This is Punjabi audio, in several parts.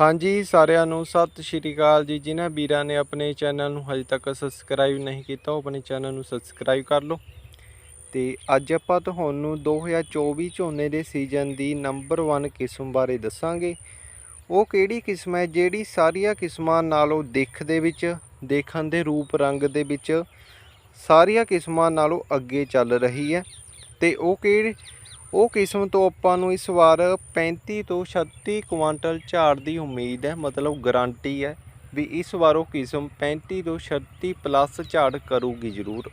ਹਾਂਜੀ, ਸਾਰਿਆਂ ਨੂੰ ਸਤਿ ਸ਼੍ਰੀ ਅਕਾਲ ਜੀ। ਜਿਨ੍ਹਾਂ ਵੀਰਾਂ ਨੇ ਆਪਣੇ ਚੈਨਲ ਨੂੰ ਹਜੇ ਤੱਕ ਸਬਸਕ੍ਰਾਈਬ ਨਹੀਂ ਕੀਤਾ, ਉਹ ਆਪਣੇ ਚੈਨਲ ਨੂੰ ਸਬਸਕ੍ਰਾਈਬ ਕਰ ਲਓ। ਤੇ ਅੱਜ ਆਪਾਂ ਤੁਹਾਨੂੰ 2024 ਝੋਨੇ ਦੇ ਸੀਜ਼ਨ ਦੀ ਨੰਬਰ 1 ਕਿਸਮ ਬਾਰੇ ਦੱਸਾਂਗੇ। ਉਹ ਕਿਹੜੀ ਕਿਸਮ ਹੈ? ਜਿਹੜੀ ਸਾਰੀਆਂ ਕਿਸਮਾਂ ਨਾਲੋਂ ਦਿੱਖ ਦੇ ਵਿੱਚ, ਦੇਖਣ ਦੇ ਰੂਪ ਰੰਗ ਦੇ ਵਿੱਚ, ਸਾਰੀਆਂ ਕਿਸਮਾਂ ਨਾਲੋਂ ਅੱਗੇ ਚੱਲ ਰਹੀ ਹੈ। ਤੇ ਉਹ ਕਿਹੜੀ ਉਹ ਕਿਸਮ ਤੋਂ ਆਪਾਂ ਨੂੰ ਇਸ ਵਾਰ 35 ਤੋਂ 36 ਕੁਆਂਟਲ ਝਾੜ ਦੀ ਉਮੀਦ ਹੈ, ਮਤਲਬ ਗਾਰੰਟੀ ਹੈ ਵੀ ਇਸ ਵਾਰ ਉਹ ਕਿਸਮ 35 ਤੋਂ 36 ਪਲੱਸ ਝਾੜ ਕਰੂਗੀ ਜ਼ਰੂਰ।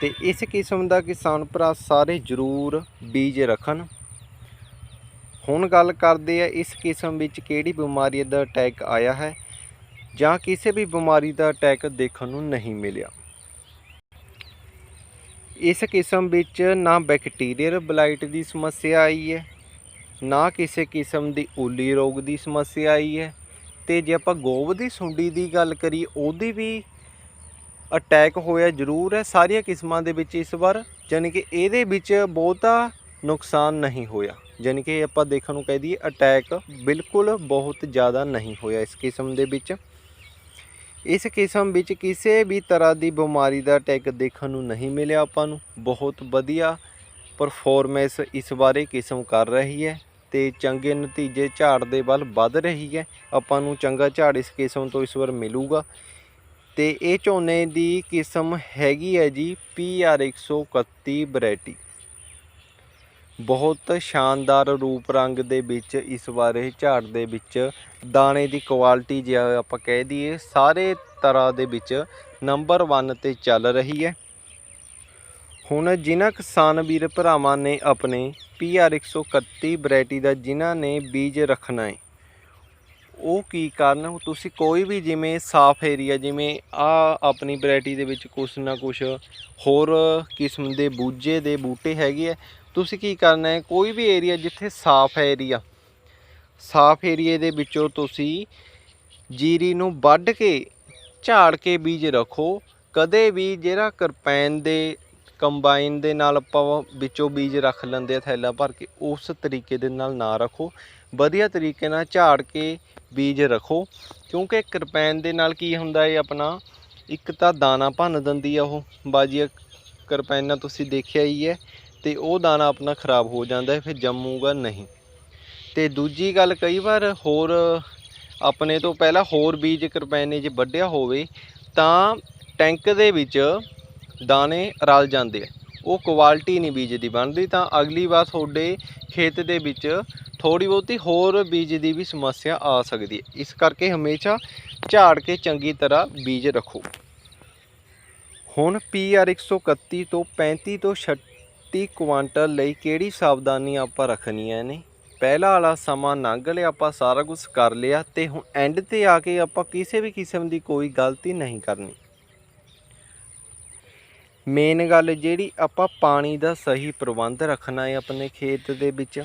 ਤੇ ਇਸ ਕਿਸਮ ਦਾ ਕਿਸਾਨ ਭਰਾ ਸਾਰੇ ਜ਼ਰੂਰ ਬੀਜ ਰੱਖਣ। ਹੁਣ ਗੱਲ ਕਰਦੇ ਆ ਇਸ ਕਿਸਮ ਵਿੱਚ ਕਿਹੜੀ ਬਿਮਾਰੀ ਦਾ ਅਟੈਕ ਆਇਆ ਹੈ ਜਾਂ ਕਿਸੇ ਵੀ ਬਿਮਾਰੀ ਦਾ ਅਟੈਕ ਦੇਖਣ ਨੂੰ ਨਹੀਂ ਮਿਲਿਆ। ਇਸ ਕਿਸਮ ਵਿੱਚ ਨਾ ਬੈਕਟੀਰੀਅਲ ਬਲਾਈਟ ਦੀ ਸਮੱਸਿਆ ਆਈ ਹੈ, ਨਾ ਕਿਸੇ ਕਿਸਮ ਦੀ ਉੱਲੀ ਰੋਗ ਦੀ ਸਮੱਸਿਆ ਆਈ ਹੈ ਤੇ ਜੇ ਆਪਾਂ ਗੋਬ ਦੀ ਸੁੰਡੀ ਦੀ ਗੱਲ ਕਰੀਏ, ਉਹਦੀ ਵੀ ਅਟੈਕ ਹੋਇਆ ਜ਼ਰੂਰ ਹੈ, ਸਾਰੀਆਂ ਕਿਸਮਾਂ ਦੇ ਵਿੱਚ ਇਸ ਵਾਰ ਯਾਨੀ ਕਿ ਇਹਦੇ ਵਿੱਚ ਬਹੁਤਾ ਨੁਕਸਾਨ ਨਹੀਂ ਹੋਇਆ ਯਾਨੀ ਕਿ ਆਪਾਂ ਦੇਖਣ ਨੂੰ ਕਹਿ ਦਈਏ ਅਟੈਕ ਬਿਲਕੁਲ ਬਹੁਤ ਜ਼ਿਆਦਾ ਨਹੀਂ ਹੋਇਆ ਇਸ ਕਿਸਮ ਦੇ ਵਿੱਚ। ਇਸ ਕਿਸਮ ਵਿੱਚ ਕਿਸੇ ਵੀ ਤਰ੍ਹਾਂ ਦੀ ਬਿਮਾਰੀ ਦਾ ਟੈਗ ਦੇਖਣ ਨੂੰ ਨਹੀਂ ਮਿਲਿਆ ਆਪਾਂ ਨੂੰ। ਬਹੁਤ ਵਧੀਆ ਪਰਫਾਰਮੈਂਸ ਇਸ ਬਾਰੇ ਕਿਸਮ ਕਰ ਰਹੀ ਹੈ ਤੇ ਚੰਗੇ ਨਤੀਜੇ ਝਾੜ ਦੇ ਵੱਲ ਵੱਧ ਰਹੀ ਹੈ। ਆਪਾਂ ਨੂੰ ਚੰਗਾ ਝਾੜ ਇਸ ਕਿਸਮ ਤੋਂ ਇਸ ਵਾਰ ਮਿਲੂਗਾ। ਤੇ ਇਹ ਝੋਨੇ ਦੀ ਕਿਸਮ ਹੈਗੀ ਹੈ ਜੀ PR 131 ਵੈਰਾਈਟੀ। ਬਹੁਤ ਸ਼ਾਨਦਾਰ ਰੂਪ ਰੰਗ ਦੇ ਵਿੱਚ ਇਸ ਵਾਰ ਇਹ ਝਾੜ ਦੇ ਵਿੱਚ ਦਾਣੇ ਦੀ ਕੁਆਲਿਟੀ ਜੇ ਆਪਾਂ ਕਹਿ ਦਈਏ, ਸਾਰੇ ਤਰ੍ਹਾਂ ਦੇ ਵਿੱਚ ਨੰਬਰ 1 ਤੇ ਚੱਲ ਰਹੀ ਹੈ। ਹੁਣ ਜਿਨ੍ਹਾਂ ਕਿਸਾਨ ਵੀਰ ਭਰਾਵਾਂ ਨੇ ਆਪਣੇ PR 131 ਵੈਰਾਈਟੀ ਦਾ ਜਿਨ੍ਹਾਂ ਨੇ ਬੀਜ ਰੱਖਣਾ ਹੈ, ਉਹ ਕੀ ਕਰਨ ਤੁਸੀਂ ਕੋਈ ਵੀ ਜਿਵੇਂ ਸਾਫ਼ ਏਰੀਆ ਜਿਵੇਂ ਆ ਆਪਣੀ ਵੈਰਾਈਟੀ ਦੇ ਵਿੱਚ ਕੁਛ ਨਾ ਕੁਛ ਹੋਰ ਕਿਸਮ ਦੇ ਬੂਝੇ ਦੇ ਬੂਟੇ ਹੈਗੇ ਆ ਤੁਸੀਂ ਕੀ ਕਰਨਾ ਹੈ? ਕੋਈ ਵੀ ਏਰੀਆ ਜਿੱਥੇ ਸਾਫ਼ ਏਰੀਆ ਸਾਫ਼ ਏਰੀਏ ਦੇ ਵਿੱਚੋਂ ਤੁਸੀਂ ਜੀਰੀ ਨੂੰ ਵੱਢ ਕੇ, ਝਾੜ ਕੇ ਬੀਜ ਰੱਖੋ। ਕਦੇ ਵੀ ਜਿਹੜਾ ਕਰਪੈਨ ਦੇ, ਕੰਬਾਈਨ ਦੇ ਨਾਲ ਆਪਾਂ ਵਿੱਚੋਂ ਬੀਜ ਰੱਖ ਲੈਂਦੇ ਆ, ਥੈਲਾ ਭਰ ਕੇ, ਉਸ ਤਰੀਕੇ ਦੇ ਨਾਲ ਨਾ ਰੱਖੋ। ਵਧੀਆ ਤਰੀਕੇ ਨਾਲ ਝਾੜ ਕੇ ਬੀਜ ਰੱਖੋ। ਕਿਉਂਕਿ ਕਰਪੈਨ ਦੇ ਨਾਲ ਕੀ ਹੁੰਦਾ ਹੈ ਆਪਣਾ? ਇੱਕ ਤਾਂ ਦਾਣਾ ਭੰਨ ਦਿੰਦੀ ਆ ਉਹ। ਬਾਜੀ ਕਰਪੈਨਾਂ ਤੁਸੀਂ ਦੇਖਿਆ ਹੀ ਹੈ। ਤੇ ਉਹ ਦਾਣਾ ਆਪਣਾ ਖਰਾਬ ਹੋ ਜਾਂਦਾ ਹੈ, ਫਿਰ ਜੰਮੂਗਾ ਨਹੀਂ। ਤੇ ਦੂਜੀ ਗੱਲ ਕਈ ਵਾਰ ਹੋਰ, ਆਪਣੇ ਤੋਂ ਪਹਿਲਾਂ ਹੋਰ ਬੀਜ ਕਰਪੈਨੇ 'ਚ ਵੱਢਿਆ ਹੋਵੇ, ਤਾਂ ਟੈਂਕ ਦੇ ਵਿੱਚ ਦਾਣੇ ਰਲ ਜਾਂਦੇ ਆ। ਉਹ ਕੁਆਲਿਟੀ ਨਹੀਂ ਬੀਜ ਦੀ ਬਣਦੀ, ਤਾਂ ਅਗਲੀ ਵਾਰ ਤੁਹਾਡੇ ਖੇਤ ਦੇ ਵਿੱਚ ਥੋੜੀ ਬਹੁਤੀ ਹੋਰ ਬੀਜ ਦੀ ਵੀ ਸਮੱਸਿਆ ਆ ਸਕਦੀ ਹੈ। ਇਸ ਕਰਕੇ ਹਮੇਸ਼ਾ ਝਾੜ ਕੇ ਚੰਗੀ ਤਰ੍ਹਾਂ ਬੀਜ ਰੱਖੋ। ਹੁਣ PR 131 ਤੋਂ 35 ਤੋਂ 36 ਕੁਆਂਟਲ ਲਈ ਕਿਹੜੀ ਸਾਵਧਾਨੀ ਆਪਾਂ ਰੱਖਣੀਆਂ ਨੇ? ਪਹਿਲਾ ਵਾਲਾ ਸਮਾਂ ਲੰਘ ਲਿਆ, ਆਪਾਂ ਸਾਰਾ ਕੁਝ ਕਰ ਲਿਆ ਤੇ ਹੁਣ ਐਂਡ ਤੇ ਆ ਕੇ ਆਪਾਂ ਕਿਸੇ ਵੀ ਕਿਸਮ ਦੀ ਕੋਈ ਗਲਤੀ ਨਹੀਂ ਕਰਨੀ। ਮੇਨ ਗੱਲ ਜਿਹੜੀ ਆਪਾਂ ਪਾਣੀ ਦਾ ਸਹੀ ਪ੍ਰਬੰਧ ਰੱਖਣਾ ਹੈ ਆਪਣੇ ਖੇਤ ਦੇ ਵਿੱਚ।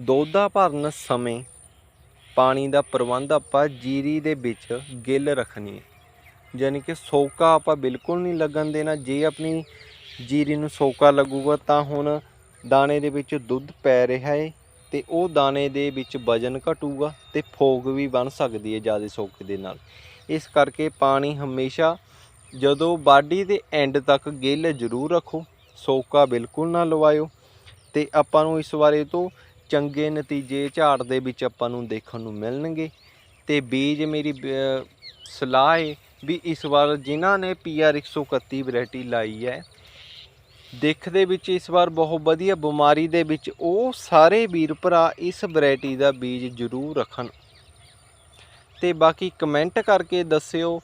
ਦੋਦਾ ਭਰਨ ਸਮੇਂ ਪਾਣੀ ਦਾ ਪ੍ਰਬੰਧ ਆਪਾਂ ਜੀਰੀ ਦੇ ਵਿੱਚ ਗਿੱਲ ਰੱਖਣੀ ਹੈ। ਯਾਨੀ ਕਿ ਸੋਕਾ ਆਪਾਂ ਬਿਲਕੁਲ ਨਹੀਂ ਲੱਗਣ ਦੇਣਾ, ਜੇ ਆਪਣੀ ਜੀਰੀ ਨੂੰ ਸੋਕਾ ਲੱਗੂਗਾ, ਤਾਂ ਹੁਣ ਦਾਣੇ ਦੇ ਵਿੱਚ ਦੁੱਧ ਪੈ ਰਿਹਾ ਹੈ ਤੇ ਉਹ ਦਾਣੇ ਦੇ ਵਿੱਚ ਵਜਨ ਘਟੂਗਾ ਤੇ ਫੋਗ ਵੀ ਬਣ ਸਕਦੀ ਹੈ ਜ਼ਿਆਦਾ ਸੋਕੇ ਦੇ ਨਾਲ। ਇਸ ਕਰਕੇ ਪਾਣੀ ਹਮੇਸ਼ਾ ਜਦੋਂ ਬਾਡੀ ਦੇ ਐਂਡ ਤੱਕ ਗਿੱਲ ਜ਼ਰੂਰ ਰੱਖੋ, ਸੋਕਾ ਬਿਲਕੁਲ ਨਾ ਲਵਾਇਓ ਤੇ ਆਪਾਂ ਨੂੰ ਇਸ ਬਾਰੇ ਤੋਂ ਚੰਗੇ ਨਤੀਜੇ ਝਾੜ ਦੇ ਵਿੱਚ ਆਪਾਂ ਨੂੰ ਦੇਖਣ ਨੂੰ ਮਿਲਣਗੇ। ਤੇ ਬੀਜ ਮੇਰੀ ਬ- ਸਲਾਹ ਹੈ ਵੀ ਇਸ ਵਾਰ ਜਿਨ੍ਹਾਂ ਨੇ PR 131 ਵੈਰਾਈਟੀ ਲਾਈ ਹੈ ਦਿੱਖ ਦੇ ਵਿੱਚ ਇਸ ਵਾਰ ਬਹੁਤ ਵਧੀਆ ਬਿਮਾਰੀ ਦੇ ਵਿੱਚ ਉਹ ਸਾਰੇ ਵੀਰ ਭਰਾ ਇਸ ਵੈਰਾਈਟੀ ਦਾ ਬੀਜ ਜ਼ਰੂਰ ਰੱਖਣ। ਤੇ ਬਾਕੀ ਕਮੈਂਟ ਕਰਕੇ ਦੱਸਿਓ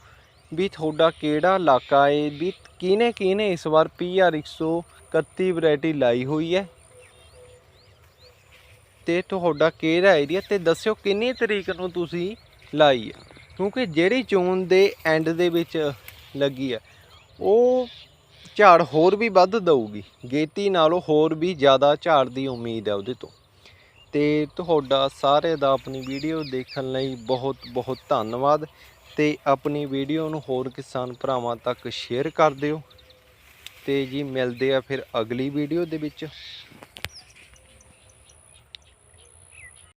ਵੀ ਤੁਹਾਡਾ ਕਿਹੜਾ ਇਲਾਕਾ ਹੈ, ਵੀ ਕਿਹਨੇ ਕਿਹਨੇ ਇਸ ਵਾਰ PR 131 ਵੈਰਾਈਟੀ ਲਾਈ ਹੋਈ ਹੈ। ਤੇ ਤੁਹਾਡਾ ਕਿਹੜਾ ਏਰੀਆ ਤੇ ਦੱਸਿਓ ਕਿੰਨੀ ਤਰੀਕ ਨੂੰ ਤੁਸੀਂ ਲਾਈ ਹੈ। ਕਿਉਂਕਿ ਜਿਹੜੀ ਜੂਨ ਦੇ ਐਂਡ ਦੇ ਵਿੱਚ ਲੱਗੀ ਹੈ, ਉਹ ਝਾੜ ਹੋਰ ਵੀ ਵੱਧ ਦਊਗੀ। ਗੇਤੀ ਨਾਲੋਂ ਹੋਰ ਵੀ ਜ਼ਿਆਦਾ ਝਾੜ ਦੀ ਉਮੀਦ ਹੈ ਉਹਦੇ ਤੋਂ। ਤੇ ਤੁਹਾਡਾ ਸਾਰੇ ਦਾ ਆਪਣੀ ਵੀਡੀਓ ਦੇਖਣ ਲਈ ਬਹੁਤ ਬਹੁਤ ਧੰਨਵਾਦ। ਤੇ ਆਪਣੀ ਵੀਡੀਓ ਨੂੰ ਹੋਰ ਕਿਸਾਨ ਭਰਾਵਾਂ ਤੱਕ ਸ਼ੇਅਰ ਕਰ ਦਿਓ। ਤੇ ਜੀ ਮਿਲਦੇ ਆ ਫਿਰ ਅਗਲੀ ਵੀਡੀਓ ਦੇ ਵਿੱਚ।